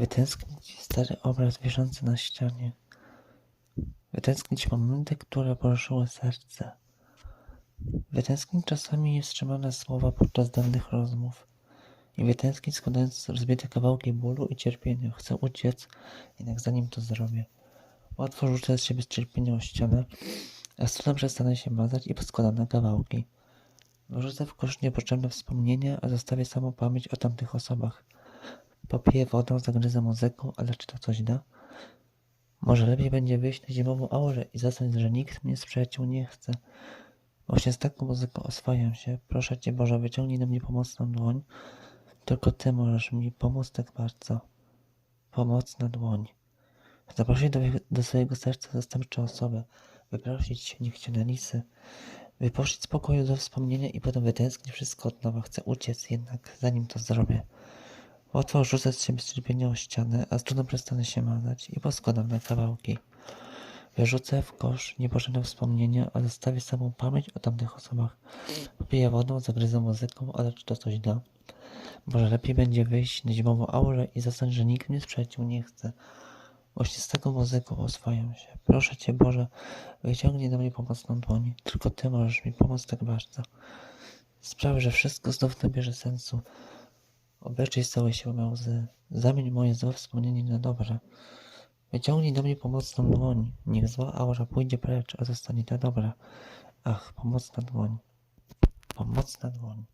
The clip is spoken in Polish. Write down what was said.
Wytęsknić stary obraz wiszący na ścianie. Wytęsknić momenty, które poruszyły serce. Wytęsknić czasami niewstrzymane słowa podczas dawnych rozmów. I wytęsknić składając rozbite kawałki bólu i cierpienia. Chcę uciec, jednak zanim to zrobię. Łatwo rzucę z siebie z o ścianę, a strona przestanę się mazać i poskładam na kawałki. Wyrzucę w kosz niepotrzebne wspomnienia, a zostawię samą pamięć o tamtych osobach. Popiję wodą, zagryzę muzyką, ale czy to coś da? Może lepiej będzie wyjść na zimową aurę i zasnąć, że nikt mnie z przyjaciół nie chce. Właśnie z taką muzyką oswajam się. Proszę Cię Boże, wyciągnij na mnie pomocną dłoń. Tylko Ty możesz mi pomóc tak bardzo. Pomocna dłoń. Zaprosić do, do swojego serca zastępczą osobę. Wyprosić niechciane lisy. Wypuścić z pokoju do wspomnienia i potem wytęsknić wszystko od nowa. Chcę uciec jednak, zanim to zrobię. Łatwo rzucę z siebie cierpienia o ścianę, a z trudem przestanę się mazać i poskładam na kawałki. Wyrzucę w kosz niepotrzebne wspomnienia, a zostawię samą pamięć o tamtych osobach. Popiję wodą, zagryzę muzyką, ale czy to coś da? Może lepiej będzie wyjść na zimową aurę i zasnąć, że nikt mnie z przyjaciół nie chce. Właśnie z taką muzyką oswajam się. Proszę Cię Boże, wyciągnij na mnie pomocną dłoń. Tylko Ty możesz mi pomóc tak bardzo. Spraw, że wszystko znów nabierze sensu. Obeczyj z całej siły łzy. Zamień moje złe wspomnienie na dobre. Wyciągnij do mnie pomocną dłoń. Niech zła aura pójdzie precz, a zostanie ta dobra. Ach, pomocna dłoń. Pomocna dłoń.